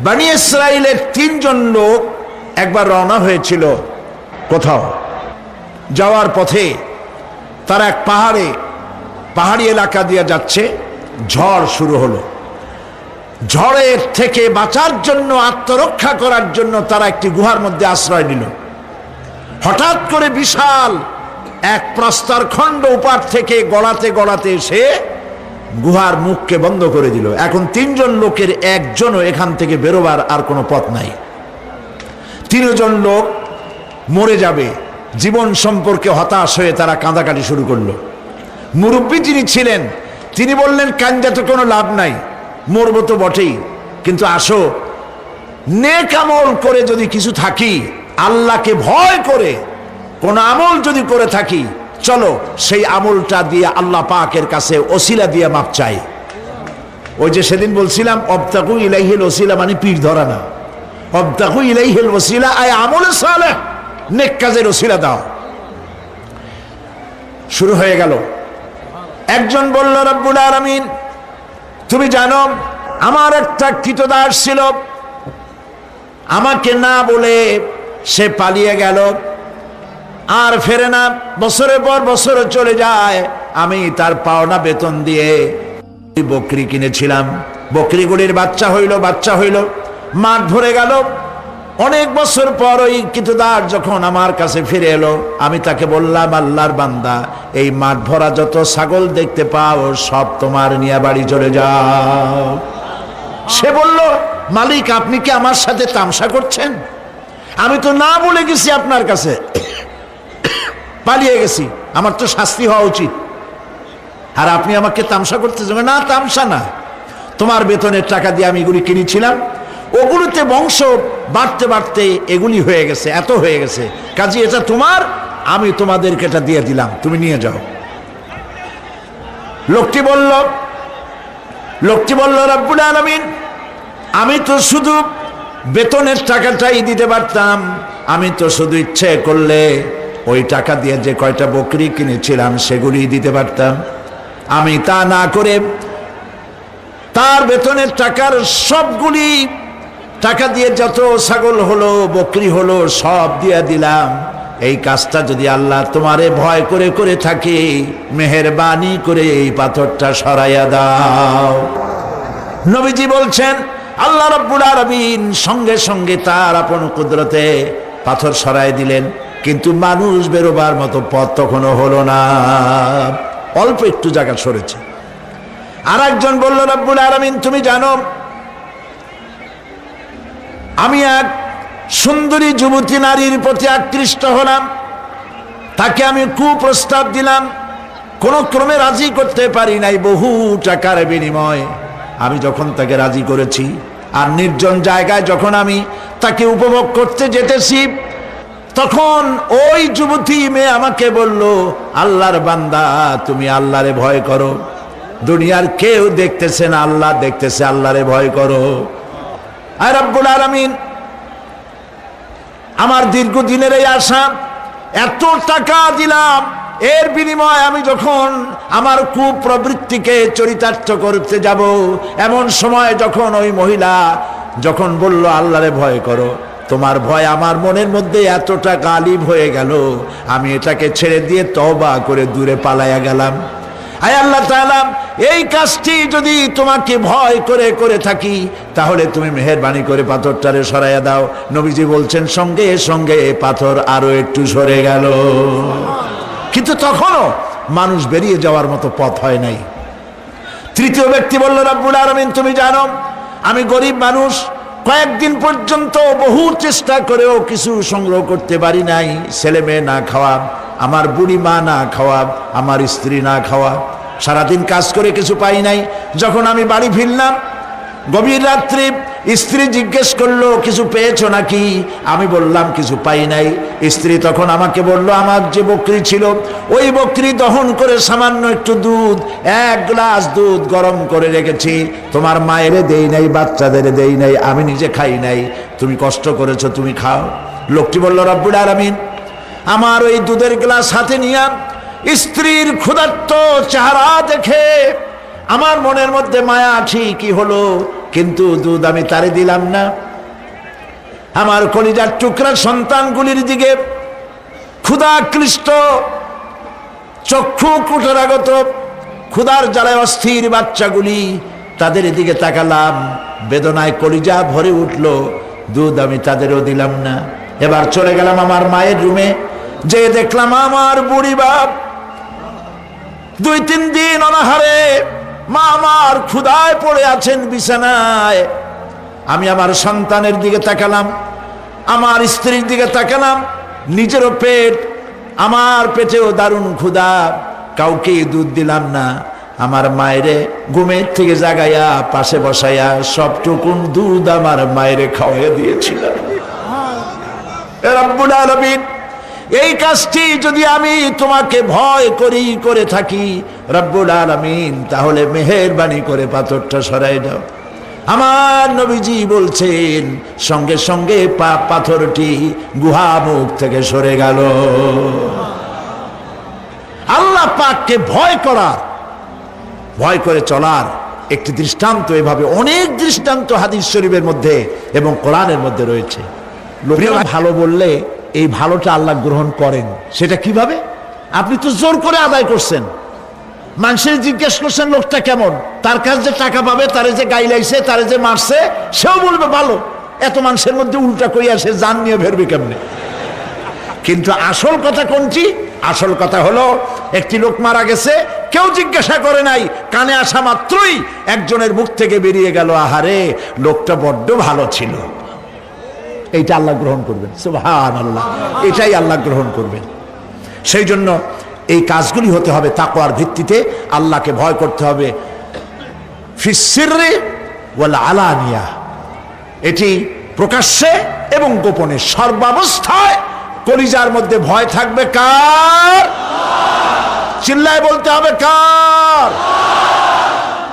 বানি ইসরায়েলের তিনজন লোক একবার রওনা হয়েছিল কোথাও। যাওয়ার পথে তারা এক পাহাড়ে, পাহাড়ি এলাকা দিয়ে যাচ্ছে, ঝড় শুরু হলো। ঝড়ের থেকে বাঁচার জন্য, আত্মরক্ষা করার জন্য তারা একটি গুহার মধ্যে আশ্রয় নিল। হঠাৎ করে বিশাল এক প্রস্তর খণ্ড উপার থেকে গড়াতে গড়াতে এসে গুহার মুখকে বন্ধ করে দিল। এখন তিনজন লোকের একজনও এখান থেকে বেরোবার আর কোনো পথ নাই। তিনজন লোক মরে যাবে। জীবন সম্পর্কে হতাশ হয়ে তারা কাঁদাকাটি শুরু করল। মুরব্বী যিনি ছিলেন, তিনি বললেন কাঞ্জাতে কোনো লাভ নাই, মরবো তো বটেই। কিন্তু আসো, নেক আমল করে যদি কিছু থাকি, আল্লাহকে ভয় করে, কোন আমল যদি করে থাকি চলো, সেই আমলটা দিয়ে আল্লাহ পাকের কাছে ওসিলা দিয়ে মাপ চাই। ওই যে সেদিন বলছিলাম, অবতাকু ইলাইহিল ওসিলা মানে পীর ধরা না। অবতাকু ইলাইহিল ওসিলা আয় আমলে সালে নেক কাজের ওসিলা দাও। শুরু হয়ে গেল। একজন বলল, রব্বুল আলামিন, তুমি জানো, আমার একটা কীটদাস ছিল। আমাকে না বলে সে পালিয়ে গেল। আর ফেরে না, বছরের পর বছর চলে যায়, আমি তার পাওনা বেতন দিয়ে বকরি কিনেছিলাম। বকরিগুলির বাচ্চা হইল বাচ্চা হইল। মাঠ ভরে গেল। অনেক বছর পর ওই কিতুদার যখন আমার কাছে ফিরে এলো, আমি তাকে বললাম, আল্লাহর বান্দা, এই মাঠ ভরা যত ছাগল দেখতে পাও, সব তোমার নিয়ে বাড়ি চলে যাও। সে বলল, মালিক, আপনি কি আমার সাথে তামসা করছেন? আমি তো না বলে গেছি আপনার কাছে। পালিয়ে গেছি। আমার তো শাস্তি হওয়া উচিত। আর আপনি আমাকে তামসা করতেছেন না, তামসা না। তোমার বেতনের টাকা দিয়ে আমি এগুলি কিনেছিলাম। ওগুলোতে বংশ বাড়তে বাড়তে এগুলি হয়ে গেছে, এত হয়ে গেছে। কাজে, এটা তোমার, আমি তোমাদেরকে এটা দিয়ে দিলাম। তুমি নিয়ে যাও। লোকটি বলল লোকটি বলল, রব্বুল আলমিন, আমি তো শুধু বেতনের টাকাটাই দিতে পারতাম। আমি তো শুধু ইচ্ছে করলে ওই টাকা দিয়ে যে কয়টা বকরি কিনেছিলাম সেগুলি দিতে পারতাম। আমি তা না করে তার বেতনের টাকার সবগুলি, টাকা দিয়ে যত ছাগল হলো, বকরি হলো, সব দিয়ে দিলাম। এই কাজটা যদি আল্লাহ তোমারে ভয় করে করে থাকে, মেহরবানি করে এই পাথরটা সরাইয়া দাও। নবীজি বলছেন, আল্লাহ রব্বুল আরবিন সঙ্গে সঙ্গে তার আপন কুদরতে পাথর সরাই দিলেন। কিন্তু মানুষ বেরোবার মতো পথ তখনও হলো না। অল্প একটু জায়গা সরেছে। আর একজন বলল, রব্বুল আলমিন, তুমি জানো, আমি এক সুন্দরী যুবতী নারীর প্রতি আকৃষ্ট হলাম। তাকে আমি কুপ্রস্তাব দিলাম। কোন ক্রমে রাজি করতে পারি নাই বহু টাকার বিনিময়। আমি যখন তাকে রাজি করেছি, আর নির্জন জায়গায় যখন আমি তাকে উপভোগ করতে যেতেছি তখন ওই যুবতী মেয়ে আমাকে বলল, আল্লাহর বান্দা, তুমি আল্লাহরে ভয় করো। দুনিয়ার কেউ দেখতেছে না, আল্লাহ দেখতেছে, আল্লাহরে ভয় করো। আর রব্বুল আলামিন, আমার দীর্ঘদিনের এই আশা, এত টাকা দিলাম। এর বিনিময়ে আমি যখন আমার কুপ্রবৃত্তিকে চরিতার্থ করতে যাব, এমন সময় যখন ওই মহিলা যখন বলল, আল্লাহরে ভয় করো তোমার ভয় আমার মনের মধ্যে এতটা গালিব হয়ে গেল। আমি এটাকে ছেড়ে দিয়ে তবা করে দূরে পালাইয়া গেলাম। আয় আল্লাহ তাআলা, এই কাজটি যদি তোমাকে ভয় করে করে থাকি, তাহলে তুমি মেহেরবানি করে পাথরটারে সরাইয়া দাও। নবীজি বলছেন, সঙ্গে সঙ্গে পাথর আরও একটু সরে গেল। কিন্তু তখনও মানুষ বেরিয়ে যাওয়ার মতো পথ হয় নাই। তৃতীয় ব্যক্তি বলল, রাব্বুল আলামিন, তুমি জানো, আমি গরিব মানুষ কয়েকদিন পর্যন্ত বহু চেষ্টা করেও কিছু সংগ্রহ করতে পারি নাই। ছেলে মেয়ে না খাওয়া, আমার বুড়ি মা না খাওয়া, আমার স্ত্রী না খাওয়া, সারাদিন কাজ করে কিছু পাই নাই। যখন আমি বাড়ি ফিরলাম গভীর রাত্রে স্ত্রী জিজ্ঞেস করল, কিছু পেয়েছ নাকি? আমি বললাম, কিছু পাই নাই। স্ত্রী তখন আমাকে বলল, আমার যে বকরি ছিল, ওই বকরি দহন করে সামান্য একটু দুধ, এক গ্লাস দুধ গরম করে রেখেছি। তোমার মায়ের দেই নাই, বাচ্চাদের দেই নাই, আমি নিজে খাই নাই। তুমি কষ্ট করেছ, তুমি খাও। লোকটি বলল, রব্বুল আলামিন, আমার ওই দুধের গ্লাস হাতে নিয়ে স্ত্রীর ক্ষুধার্ত চেহারা দেখে আমার মনের মধ্যে মায়া ঠিকই হলো, কিন্তু দুধ আমি তারে দিলাম না। আমার কলিজার টুকরা সন্তানগুলির দিকে ক্ষুধাকৃষ্ট, চক্ষু কুটরাগত ক্ষুধার জ্বালায় অস্থির বাচ্চাগুলি তাদের দিকে তাকালাম। বেদনায় কলিজা ভরে উঠল, দুধ আমি তাদেরও দিলাম না। এবার চলে গেলাম আমার মায়ের রুমে যে দেখলাম আমার বুড়ি বাপ। দুই তিন দিন অনাহারে মা আমার ক্ষুধায় পড়ে আছেন বিছানায়। আমি আমার সন্তানের দিকে তাকালাম, আমার স্ত্রীর দিকে তাকালাম, নিজেরও পেট, আমার পেটেও দারুণ ক্ষুধা। কাউকে দুধ দিলাম না, আমার মায়েরে ঘুমের থেকে জাগাইয়া, পাশে বসাইয়া সবটুকুন দুধ আমার মায়েরে খাওয়াইয়া দিয়েছিলাম। রব্বুল আলামিন এই কাজটি যদি আমি তোমাকে ভয় করি করে থাকি রব্বুল আলামিন তাহলে মেহেরবানি করে পাথরটা সরাই দাও। আমার নবীজি বলছেন সঙ্গে সঙ্গে পা পাথরটি গুহা মুখ থেকে সরে গেল। আল্লাহ পাককে ভয় করার ভয় করে চলার একটি দৃষ্টান্ত এভাবে অনেক দৃষ্টান্ত হাদিস শরীফের মধ্যে এবং কোরআনের মধ্যে রয়েছে। লোকেরা ভালো বললে এই ভালোটা আল্লাহ গ্রহণ করেন। সেটা কীভাবে? আপনি তো জোর করে আদায় করছেন। মানুষের জিজ্ঞেস করছেন, লোকটা কেমন? তার কাছে যে টাকা পাবে, তারে যে গাইলাইছে তারে যে মারছে, সেও বলবে, ভালো। এত মানুষের মধ্যে উল্টা কইয়া সে জান নিয়ে ফেরবে কেমনে? কিন্তু আসল কথা কোনটি? আসল কথা হলো, একটি লোক মারা গেছে, কেউ জিজ্ঞাসা করে নাই, কানে আসা মাত্রই একজনের মুখ থেকে বেরিয়ে গেল, আহারে, লোকটা বড্ড ভালো ছিল। এইটা আল্লাহ গ্রহণ করবেন। সুবহান আল্লাহ এটাই আল্লাহ গ্রহণ করবেন। সেই জন্য এই কাজগুলি হতে হবে তাকওয়ার ভিত্তিতে। আল্লাহকে ভয় করতে হবে। ফিসিরে ওয়াল আলানিয়া। এটি প্রকাশ্যে এবং গোপনে সর্বাবস্থায় কলিজার মধ্যে ভয় থাকবে কার? চিল্লায় বলতে হবে কার?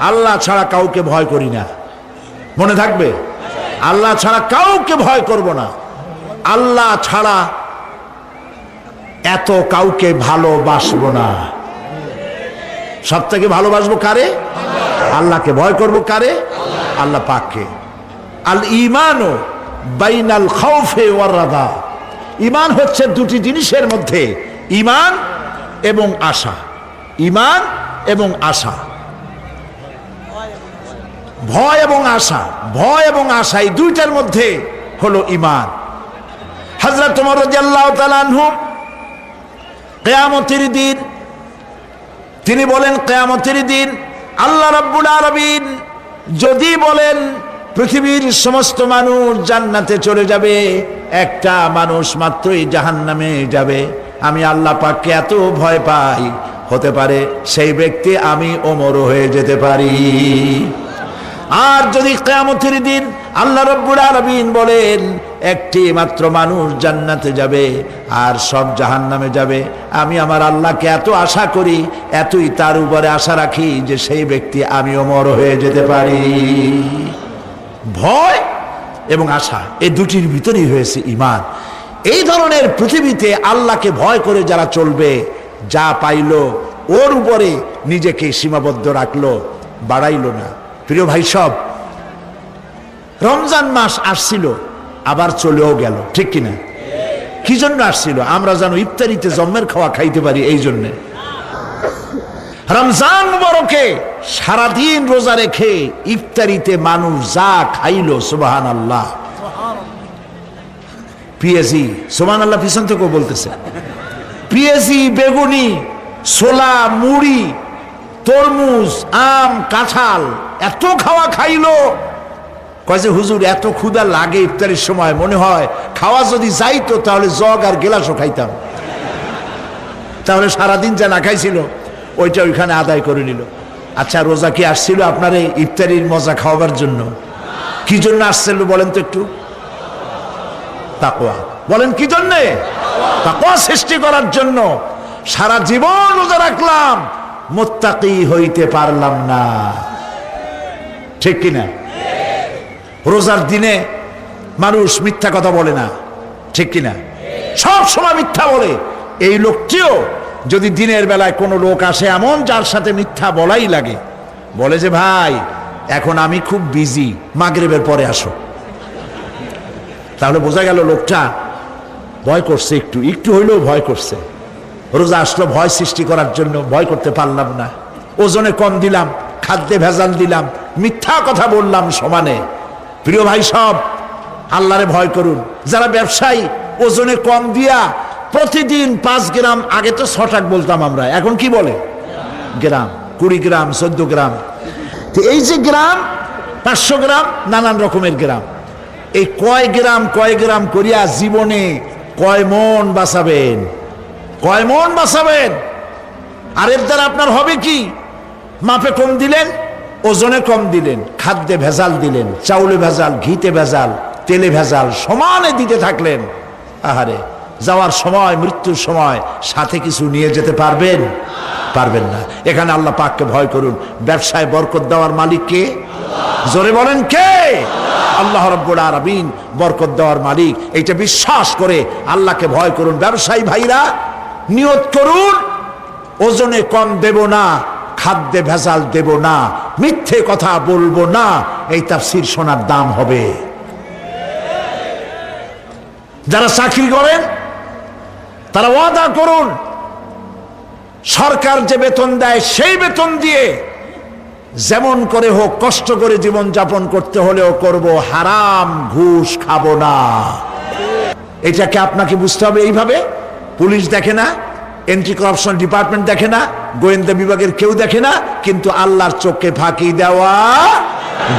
আল্লাহ ছাড়া কাউকে ভয় করি না। মনে থাকবে? আল্লাহ ছাড়া কাউকে ভয় করব না। আল্লাহ ছাড়া এত কাউকে ভালোবাসবো না। সব থেকে ভালোবাসবো কারে? আল্লাহকে ভয় করব কারে? আল্লাহ পাককে। আল ইমানও বাইনাল খাউফে ওয়ারাদা ইমান হচ্ছে দুটি জিনিসের মধ্যে ইমান এবং আশা। ইমান এবং আশা। ভয় এবং আশা, ভয় এবং আশা, এই দুইটার মধ্যে হলো ইমান হাজরত তোমার আনহু দিন, তিনি বলেন, কেয়ামতের দিন আল্লাহ রাব্বুল আরবিন যদি বলেন, পৃথিবীর সমস্ত মানুষ জান্নাতে চলে যাবে, একটা মানুষ মাত্রই জাহান্নামে যাবে। আমি আল্লাহ পাককে এত ভয় পাই, হতে পারে সেই ব্যক্তি আমি ওমর হয়ে যেতে পারি। আর যদি কেয়ামতের দিন আল্লাহ রব্বুল আলমিন বলেন, একটি মাত্র মানুষ জান্নাতে যাবে আর সব জাহান্নামে যাবে, আমি আমার আল্লাহকে এত আশা করি, এতই তার উপরে আশা রাখি যে সেই ব্যক্তি আমি অমর হয়ে যেতে পারি। ভয় এবং আশা, এই দুটির ভিতরেই হয়েছে ইমান এই ধরনের পৃথিবীতে আল্লাহকে ভয় করে যারা চলবে, যা পাইল, ওর উপরে নিজেকে সীমাবদ্ধ রাখল, বাড়াইল না। প্রিয় ভাই, সব। রমজান মাস আসছিল, আবার চলেও গেল, ঠিক কিনা? কি জন্য আসছিল? আমরা যেন ইফতারিতে জন্মের খাওয়া খাইতে পারি এই জন্যে। রমজান বরকে সারাদিন রোজা রেখে ইফতারিতে মানুষ যা খাইল সুবাহান আল্লাহ পিএসি সোমান আল্লাহ পিছন থেকেও বলতেছে। পিএসি বেগুনি, ছোলা, মুড়ি, তরমুজ, আম, কাঁঠাল এত খাওয়া খাইলো। কয় যে, হুজুর, এত ক্ষুদা লাগে ইফতারের সময়। মনে হয় খাওয়া যদি যাইতো, তাহলে জগ আর গেলাসও খাইতাম। তাহলে সারাদিন যা না খাইছিল, ওইটা ওইখানে আদায় করে নিল। আচ্ছা রোজা কি আসছিল আপনার এই ইফতারির মজা খাওয়াবার জন্য? কি জন্য আসছিল বলেন তো একটু? তাকোয়া বলেন, কি জন্যে? তাকোয়া সৃষ্টি করার জন্য। সারা জীবন রোজা রাখলাম। মোত্তাকি হইতে পারলাম না। ঠিক কিনা? রোজার দিনে মানুষ মিথ্যা কথা বলে না। ঠিক কিনা? সব সময় মিথ্যা বলে। এই লোকটিও যদি দিনের বেলায় কোনো লোক আসে এমন যার সাথে মিথ্যা বলাই লাগে, বলে যে, ভাই, এখন আমি খুব বিজি মাগরেবের পরে আসো। তাহলে বোঝা গেল লোকটা ভয় করছে একটু। একটু হইলেও ভয় করছে। রোজা আসলো, ভয় সৃষ্টি করার জন্য ভয় করতে পারলাম না। ওজনে কম দিলাম। খাদ্যে ভেজাল দিলাম, মিথ্যা কথা বললাম সমানে। প্রিয় ভাই সব, আল্লাহরে ভয় করুন। যারা ব্যবসায়ী, ওজনে কম দিয়া প্রতিদিন পাঁচ গ্রাম, আগে তো ছটাক বলতাম আমরা, এখন কি বলে? গ্রাম, কুড়ি গ্রাম, চোদ্দ গ্রাম। তো এই যে গ্রাম, পাঁচশো গ্রাম, নানান রকমের গ্রাম। এই কয় গ্রাম কয় গ্রাম করিয়া জীবনে কয় মন বাঁচাবেন? কয় মন বাঁচাবেন? আর এর দ্বারা আপনার হবে কি? মাপে কম দিলেন, ওজনে কম দিলেন, খাদ্যে ভেজাল দিলেন, চাউলে ভেজাল, ঘিতে ভেজাল, তেলে ভেজাল, সমানে দিতে থাকলেন। আহারে, যাওয়ার সময়, মৃত্যুর সময় সাথে কিছু নিয়ে যেতে পারবেন? পারবেন না। এখানে আল্লাহ পাককে ভয় করুন। ব্যবসায় বরকত দেওয়ার মালিক কে? জোরে বলেন কে? আল্লাহ রব্বুল আরবিন বরকত দেওয়ার মালিক। এইটা বিশ্বাস করে আল্লাহকে ভয় করুন। ব্যবসায়ী ভাইরা, নিয়ত করুন। ওজনে কম দেব না। খাদ্যে ভেজাল দেব না, মিথ্যে কথা বলব না, এই তাফসির সোনার দাম হবে। যারা চাকরি করেন, তারা ওয়াদা করুন, সরকার যে বেতন দেয় সেই বেতন দিয়ে যেমন করে হোক, কষ্ট করে জীবন যাপন করতে হলেও করব, হারাম ঘুষ খাব না। এটাকে আপনাকে বুঝতে হবে এইভাবে। পুলিশ দেখে না এন্ট্রি করাপশন ডিপার্টমেন্ট দেখে না, গোয়েন্দা বিভাগের কেউ দেখে না, কিন্তু আল্লাহর চোখকে ফাঁকি দেওয়া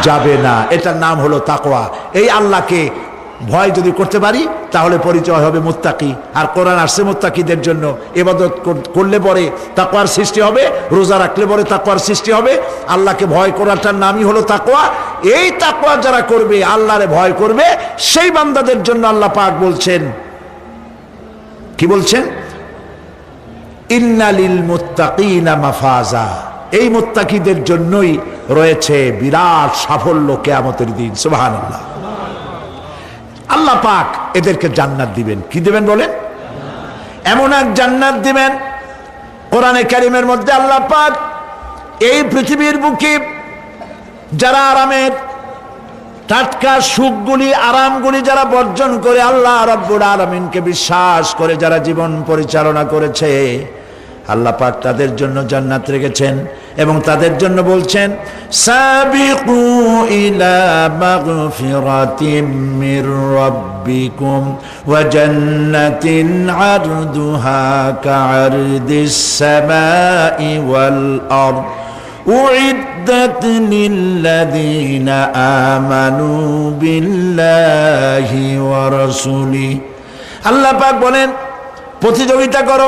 যাবে না। এটার নাম হলো তাকোয়া এই আল্লাহকে ভয় যদি করতে পারি, তাহলে পরিচয় হবে মুত্তাকি। আর কোরআন আসছে মুত্তাকিদের জন্য। এবাদত করলে পরে তাকওয়ার সৃষ্টি হবে, রোজা রাখলে পরে তাকওয়ার সৃষ্টি হবে। আল্লাহকে ভয় করাটার নামই হলো তাকোয়া এই তাকওয়া যারা করবে, আল্লাহরে ভয় করবে, সেই বান্দাদের জন্য আল্লাহ পাক বলছেন। কি বলছেন? ইন্নালিল মুত্তাকিনা মাফাজা। এই মুত্তাকিদের জন্যই রয়েছে বিরাট সাফল্য কেয়ামতের দিন। সুবহানাল্লাহ। আল্লাহ পাক এদেরকে জান্নাত দিবেন। কি দিবেন বলেন? এমন এক জান্নাত দিবেন, কোরআনে কারিমের মধ্যে আল্লাহ পাক এই পৃথিবীর বুকে যারা আরামের টাটকা সুখগুলি, আরামগুলি যারা বর্জন করে আল্লাহ রব্বুল আলমিনকে বিশ্বাস করে, যারা জীবন পরিচালনা করেছে আল্লাহ পাক তাদের জন্য জান্নাত রেখেছেন এবং তাদের জন্য বলছেন সাবিকু ইলা মাগফিরাতিম মির রাব্বিকুম ওয়া জান্নাতিন আরদুহা কা'আরদিস সামাই ওয়াল আরদ أعدت للذين آمنوا بالله ورسوله আল্লাহ পাক বলেন প্রতিযোগিতা করো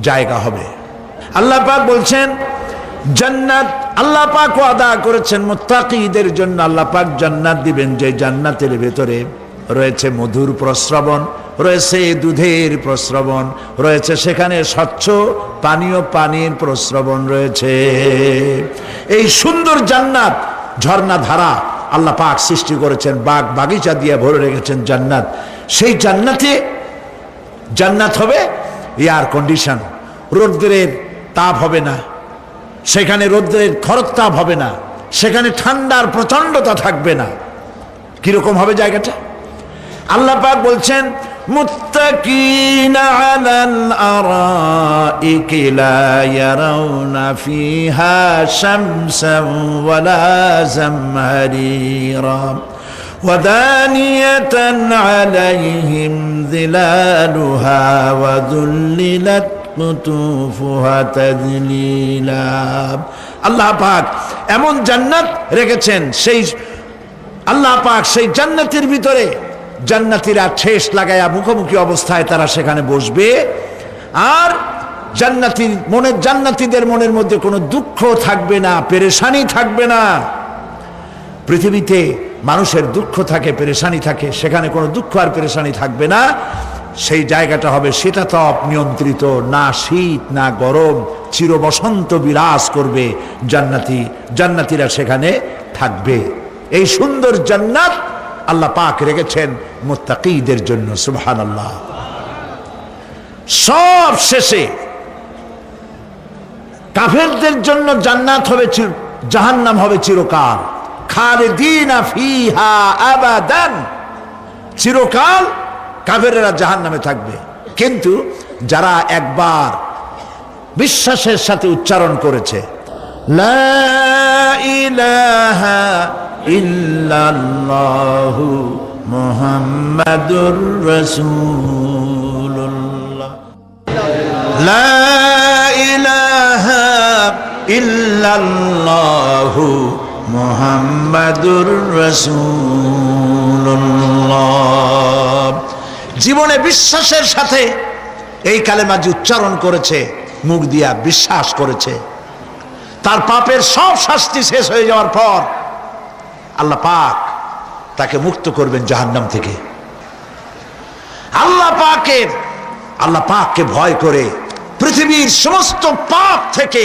জায়গা হবে। আল্লাহ পাক বলছেন, জান্নাত আল্লাহ পাক ওয়াদা করেছেন মুত্তাকিদের জন্য। আল্লাহ পাক জান্নাত দিবেন যে জান্নাতের ভেতরে রয়েছে মধুর প্রস্রবণ, রয়েছে দুধের প্রস্রবণ, রয়েছে সেখানে স্বচ্ছ পানীয় পানির প্রস্রবণ রয়েছে। এই সুন্দর জান্নাত, ঝর্ণা ধারা আল্লাহ পাক সৃষ্টি করেছেন, বাগ বাগিচা দিয়ে ভরে রেখেছেন জান্নাত। সেই জান্নাতে জান্নাত হবে এয়ার কন্ডিশন। রৌদ্রের তাপ হবে না। সেখানে রৌদ্রের খরতাপ হবে না। সেখানে ঠান্ডার প্রচণ্ডতা থাকবে না। কীরকম হবে জায়গাটা? আল্লাহ পাক বলছেন জামহারিরা। ودانية عليهم ظلالها وذللت قطوفها تذليلا আল্লাহ পাক এমন জান্নাত রেখেছেন সেই আল্লাহ পাক সেই জান্নাতের ভিতরে জান্নাতিরা ঠেস লাগায়া মুখোমুখি অবস্থায় তারা সেখানে বসবে আর জান্নাতির মনের জান্নাতিদের মনের মধ্যে কোনো দুঃখ থাকবে না পেরেশানি থাকবে না পৃথিবীতে মানুষের দুঃখ থাকে, পেরেশানি থাকে, সেখানে কোনো দুঃখ আর পেরেশানি থাকবে না। সেই জায়গাটা হবে সেটা তো নিয়ন্ত্রিত, না শীত, না গরম চির বসন্ত বিরাজ করবে জান্নাতি, জান্নাতিরা সেখানে থাকবে। এই সুন্দর জান্নাত আল্লাহ পাক রেখেছেন মোত্তাকিদের জন্য সুবহান আল্লাহ সব শেষে কাফেরদের জন্য জান্নাত হবে জাহান্নাম হবে চিরকাল। চিরকাল কাফেরেরা জাহান্নামে থাকবে। কিন্তু যারা একবার বিশ্বাসের সাথে উচ্চারণ করেছে মুহাম্মাদুর ইল্লাল্লাহু মুহাম্মাদুর রাসূলুল্লাহ। জীবনে বিশ্বাসের সাথে এই কালেমাজি উচ্চারণ করেছে, মুখ দিয়া বিশ্বাস করেছে। তার পাপের সব শাস্তি শেষ হয়ে যাওয়ার পর আল্লাহ পাক তাকে মুক্ত করবেন জাহান্নাম থেকে। আল্লাহ পাকের, আল্লাহ পাককে ভয় করে পৃথিবীর সমস্ত পাপ থেকে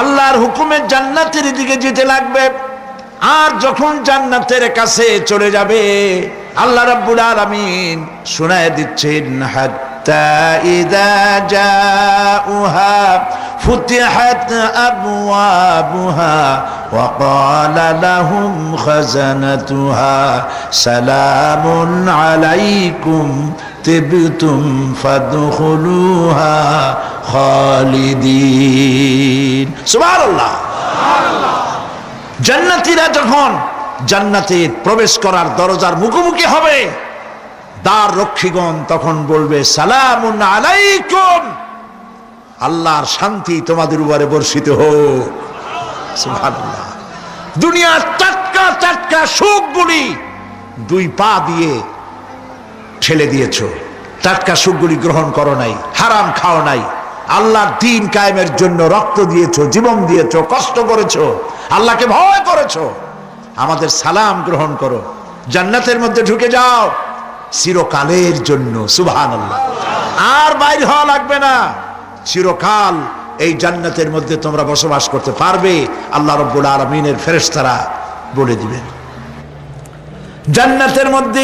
আল্লাহর হুকুমে জান্নাতের দিকে যেতে লাগবে আর যখন জান্নাতের কাছে চলে যাবে আল্লাহ রাব্বুল আলামিন শোনায় দিচ্ছেন হাত্তা ইদা জাউহা ফুতিহাত আবওয়াবুহা وقال لهم خزنتها سلام عليكم তিবতুম ফাদখুলুহা যখন জান্নাতে প্রবেশ করার দরজার মুখোমুখি হবে, দ্বার রক্ষীগণ তখন বলবে সালাম আলাইকুম। আল্লাহর শান্তি তোমাদের উপরে বর্ষিত হোক। দুনিয়ার টাটকা টাটকা সুখগুলি দুই পা দিয়ে ঠেলে দিয়েছ। টাটকা সুখগুলি গ্রহণ করো নাই, হারাম খাও নাই। আল্লাহর দিন কায়েমের জন্য রক্ত দিয়েছ, জীবন দিয়েছ, কষ্ট করেছ, আল্লাহকে ভয় করেছ। আমাদের সালাম গ্রহণ করো। জান্নাতের মধ্যে ঢুকে যাও। চিরকালের জন্য সুবহান আল্লাহ আর বাইর হওয়া লাগবে না। চিরকাল এই জান্নাতের মধ্যে তোমরা বসবাস করতে পারবে, আল্লাহ রব্বুল আলমিনের ফেরেস্তারা বলে দিবেন। জান্নাতের মধ্যে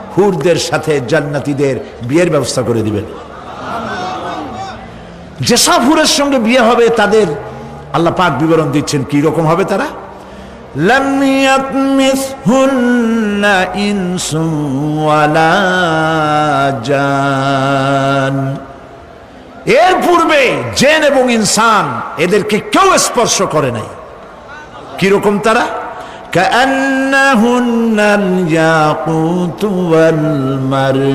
হুরদের সাথে জান্নাতিদের বিয়ের ব্যবস্থা করে দিবেন। যেসব হুরের সঙ্গে বিয়ে হবে, তাদের আল্লাহ পাক বিবরণ দিচ্ছেন, কি রকম হবে তারা? এর পূর্বে জেন এবং ইনসান এদেরকে কেউ স্পর্শ করে নাই। কীরকম তারা? كأنهن الياقوت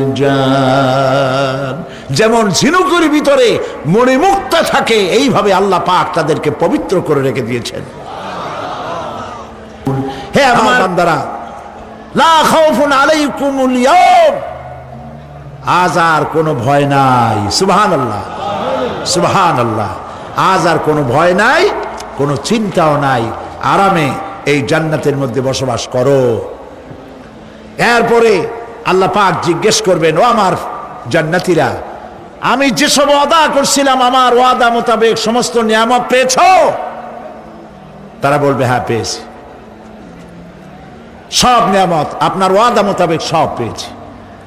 والمرجان যেমন ঝিনুকের ভিতরে মণিমুক্ত থাকে এইভাবে আল্লাহ পাক তাদেরকে পবিত্র করে রেখে দিয়েছেন হে আমার বান্দারা লা খাউফুন আলাইকুমুল ইয়াউম আজ আর কোনো ভয় নাই সুবহান আল্লাহ সুবহান আল্লাহ আজ আর কোনো ভয় নাই কোনো চিন্তাও নাই আরামে এই জান্নাতের মধ্যে বসবাস করো। এরপরে আল্লাহ পাক জিজ্ঞেস করবেন, ও আমার জান্নাতিরা, আমি যেসব ওয়াদা করছিলাম, আমার ওয়াদা মোতাবেক সমস্ত নিয়ামত পেয়েছ? তারা বলবে হ্যাঁ পেয়েছি। সব নিয়ামত, আপনার ওয়াদা মোতাবেক সব পেয়েছি।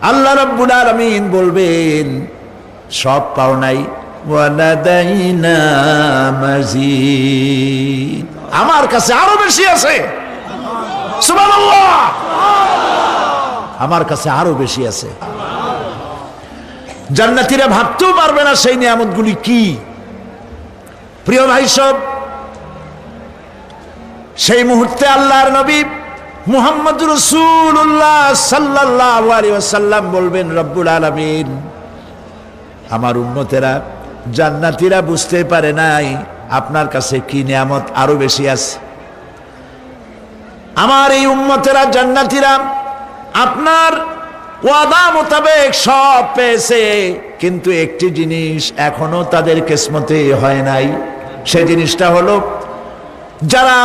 আল্লাহ রব্বুল আলমিন বলবেন, সব পাও নাই। আমার কাছে আরও বেশি আছে। আমার কাছে আরও বেশি আছে। জান্নাতীরা ভাবতেও পারবে না সেই নিয়ামত গুলি কি। প্রিয় ভাই সব, সেই মুহূর্তে আল্লাহর নবী মুহাম্মদ রসুল্লাহ সাল্লাহ আলী ওয়াসাল্লাম বলবেন, রব্বুল আলমিন, আমার উন্মতেরা জান্নাতীরা বুঝতে পারে নাই আপনার কাছে কি নিয়ামত আরও বেশি আছে। আমার এই উম্মতেরা জান্নাতীরা আপনার ওয়াদা মোতাবেক সব পেয়েছে, কিন্তু একটি জিনিস এখনও তাদের কিসমতে হয় নাই। সে জিনিসটা হলো, যারা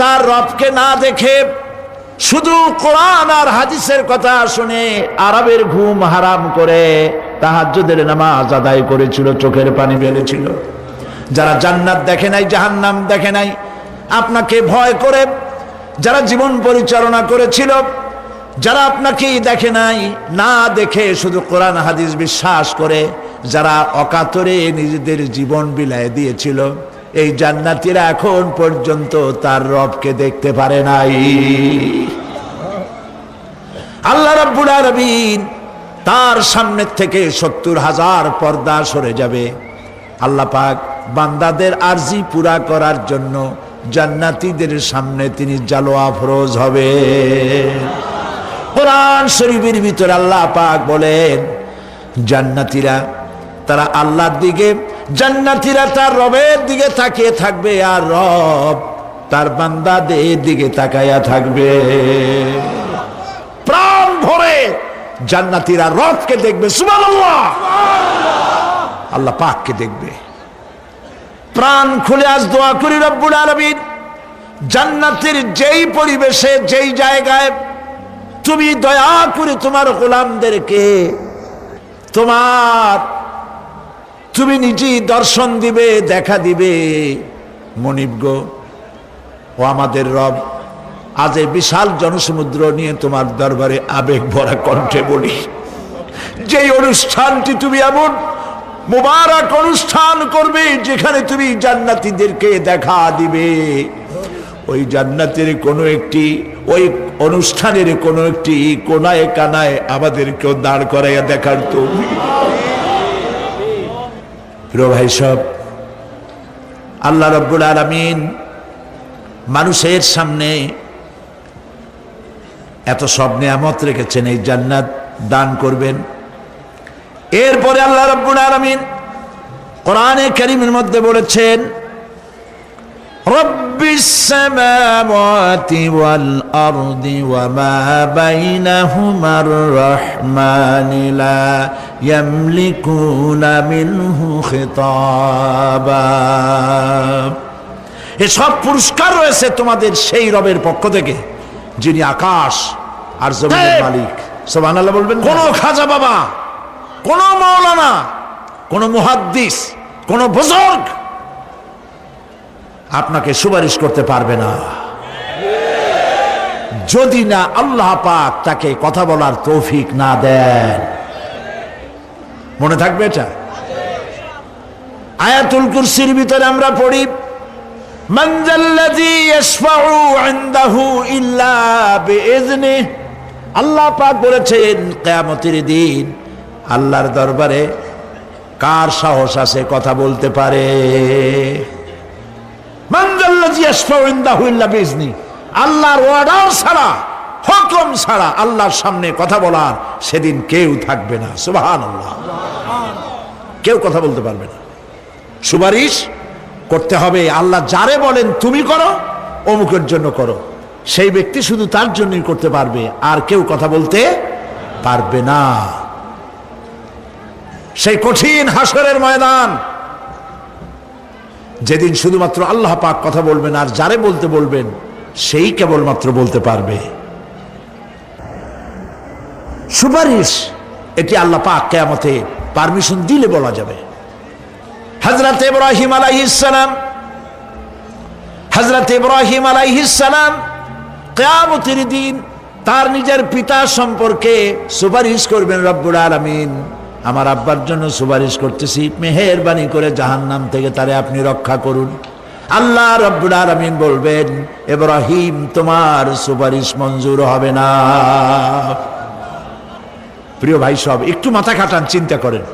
তার রবকে না দেখে শুধু কোরআন আর হাদিসের কথা শুনে আরবের ঘুম হারাম করে তাহাজ্জুদের নামাজ আদায় করেছিল, চোখের পানি ফেলেছিল। যারা জান্নাত দেখে নাই, জাহান্নাম দেখে নাই, আপনাকে ভয় করে যারা জীবন পরিচালনা করেছিল, যারা আপনাকেই দেখে নাই, না দেখে শুধু কোরআন, হাদিস বিশ্বাস করে যারা অকাতরে নিজেদের জীবন বিলায় দিয়েছিল, এই জান্নাতিরা এখন পর্যন্ত তার রবকে দেখতে পারে নাই। আল্লাহ রাব্বুল আলামিন তার সামনের থেকে সত্তর হাজার পর্দা সরে যাবে। আল্লাহ পাক বান্দাদের আরজি পুরা করার জন্য জান্নাতীদের সামনে তিনি জালোয়া ফরোজ হবে। কোরআন শরীফের ভিতরে আল্লাহ পাক বলেন, জান্নাতীরা তারা আল্লাহর দিকে, জান্নাতীরা তার রবের দিকে তাকিয়ে থাকবে আর রব তার বান্দাদের দিকে তাকাইয়া থাকবে। প্রাণ ভরে জান্নাতীরা রবকে দেখবে, সুবহানাল্লাহ। আল্লাহ পাককে দেখবে। প্রাণ খুলে আজ দোয়া করি রব্বুল আলামিন। জান্নাতের যেই পরিবেশে, যেই জায়গায় তুমি দয়া করে তোমার গোলামদেরকে, তোমার তুমি নিজেই দর্শন দিবে, দেখা দিবে। মনিব গো, ও আমাদের রব আজ এই বিশাল জনসমুদ্র নিয়ে তোমার দরবারে আবেগ ভরা কণ্ঠে বলি। যেই অনুষ্ঠানটি তুমি এমন মোবারক অনুষ্ঠান করবে যেখানে তুমি জান্নাতীদেরকে দেখা দিবে। ওই জান্নাতের কোনো একটি, ওই অনুষ্ঠানের কোনো একটি কোনায় কানায় আমাদেরকেও দাঁড় করাইয়া দেখার তো। প্রিয় ভাই সব, আল্লাহ রব্বুল আলমিন মানুষের সামনে এত সব নিয়ামত রেখেছেন এই জান্নাত দান করবেন এরপরে আল্লাহ রব্বুল আলমিন কোরআনে করিমের মধ্যে বলেছেন رب السماوات والأرض وما بينهما الرحمن لا يملكون منه خطابا এসব পুরস্কার রয়েছে তোমাদের সেই রবের পক্ষ থেকে যিনি আকাশ আর জমিনের মালিক। সোবান বলবেন কোন? খাজা বাবা কোন মৌলানা কোন মুহাদ্দিস কোন বুজুর্গ আপনাকে সুপারিশ করতে পারবে না। যদি না আল্লাহ পাক তাকে কথা বলার তৌফিক না দেন। মনে থাকবে এটা? আয়াতুল কুরসির ভিতরে আমরা পড়ি মঞ্জাল্লাযী ইয়াশফাউ ইনদাহু ইল্লা বিইজনিহি আল্লাহ পাক বলেছেন, কেয়ামতির দিন আল্লাহর দরবারে কার সাহস আছে কথা বলতে পারে? আল্লাহর অর্ডার ছাড়া, হুকুম ছাড়া আল্লাহর সামনে কথা বলার সেদিন কেউ থাকবে না। সুবাহান আল্লাহ কেউ কথা বলতে পারবে না। সুপারিশ করতে হবে, আল্লাহ যারে বলেন তুমি করো, অমুকের জন্য করো। সেই ব্যক্তি শুধু তার জন্যই করতে পারবে, আর কেউ কথা বলতে পারবে না। সেই কঠিন হাসরের ময়দান, যেদিন শুধুমাত্র আল্লাহ পাক কথা বলবেন, আর যারে বলতে বলবেন, সেই কেবলমাত্র বলতে পারবে। সুপারিশ, এটি আল্লাহ পাক কে কেয়ামতে পারমিশন দিলে বলা যাবে। হজরত ইব্রাহিম আলাইহিসালাম হজরত ইব্রাহিম আলাইহিসালাম কেয়ামতের দিন তার নিজের পিতা সম্পর্কে সুপারিশ করবেন রব্বুল আলমিন। আমার আব্বার জন্য সুপারিশ করতেছি, মেহেরবানি করে জাহান্নাম থেকে তারে আপনি রক্ষা করুন। আল্লাহ রব্বুল আলমিন বলবেন এব্রাহিম তোমার সুপারিশ মঞ্জুর হবে না। প্রিয় ভাই সব, একটু মাথা খাটান, চিন্তা করেন।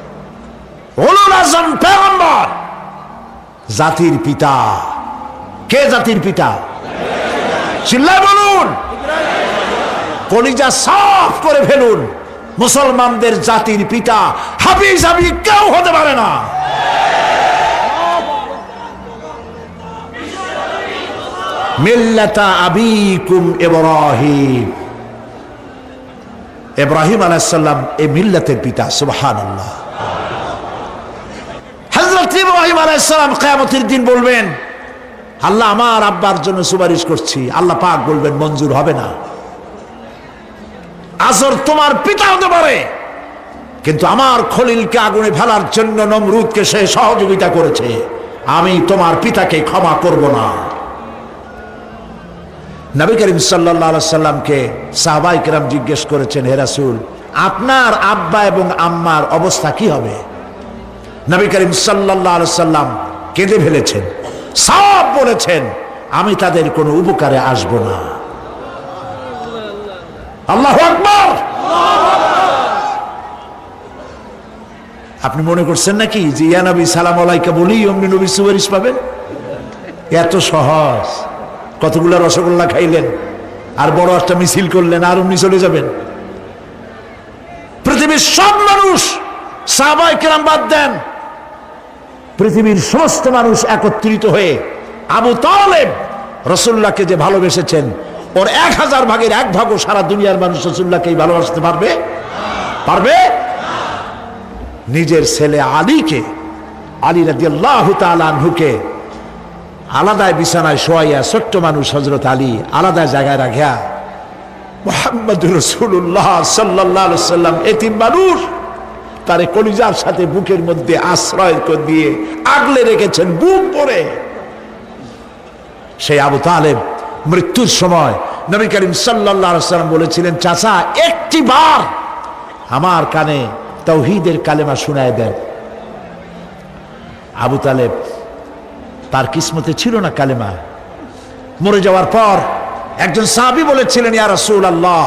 জাতির পিতা। কে জাতির পিতা? চিল্লায় বলুন। কলিজা সাফ করে ফেলুন। মুসলমানদের জাতির পিতা হাবিজ হাবি কেউ হতে পারে না। মিল্লাতা আবিকুম ইব্রাহিম। ইব্রাহিম আলাইসাল্লাম এই মিল্লাতের পিতা সুবহান আল্লাহ হজরত ইব্রাহিম আলাইসাল্লাম কেয়ামতের দিন বলবেন আল্লাহ আমার আব্বার জন্য সুপারিশ করছি। আল্লাহ পাক বলবেন, মঞ্জুর হবে না। আসর তোমার পিতা হতে পারে। কিন্তু আমার খলিলকে আগুনে ফেলার জন্য নমরুদকে সে সহযোগিতা করেছে। আমি তোমার পিতাকে ক্ষমা করব না। নবী করিম সাল্লাহ সাল্লামকে সাহবাই জিজ্ঞেস করেছেন হেরাসুল আপনার আব্বা এবং আম্মার অবস্থা কি হবে? নবী করিম সাল্লাহ সাল্লাম কেঁদে ফেলেছেন। সব বলেছেন, আমি তাদের কোনো উপকারে আসব না। আল্লাহ আকবর। আপনি মনে করছেন নাকি যে, ইয়া নবী, সালাম আলাইকা বলি, অমনি নবী সুপারিশ পাবেন? এত সহজ। কতগুলা রসগোল্লা খাইলেন, আর বড় একটা মিছিল করলেন, আর অমনি চলে যাবেন। পৃথিবীর সব মানুষ সাহাবাই কেরাম বাদ দেন। পৃথিবীর সমস্ত মানুষ একত্রিত হয়ে আবু তালেব রসুল্লাহকে যে ভালোবেসেছেন, ওর এক হাজার ভাগের এক ভাগও সারা দুনিয়ার মানুষ রসুল্লাহকেই ভালোবাসতে পারবে? পারবে? নিজের ছেলে আলীকে, আলী রাজি আল্লাহ তালহুকে আলাদায় বিছানায় শোয়াইয়া ছোট্ট মানুষ হজরত আলী আলাদা জায়গায় রাখিয়া মোহাম্মদ রসুল্লাহ সাল্লাহ সাল্লাম এতিম মানুষ তারে কলিজার সাথে বুকের মধ্যে আশ্রয় দিয়ে আগলে রেখেছেন, বুক পরে সেই আবু তালেব মৃত্যুর সময় নবী করিম সাল্লাম বলেছিলেন, চাচা, একটি বার আমার কানে তৌহিদের কালেমা শুনায় দেন। আবু তালেব, তার কিসমতে ছিল না কালেমা। মরে যাওয়ার পর একজন সাহাবি বলেছিলেন, ইয়া রাসূল আল্লাহ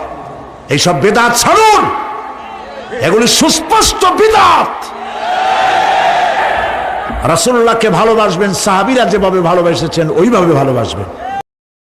এইসব বেদাত ছাড়ুন। এগুলি সুস্পষ্ট বিদাত। রাসুল্লাহকে ভালোবাসবেন সাহাবিরা যেভাবে ভালোবেসেছেন ওইভাবে ভালোবাসবেন।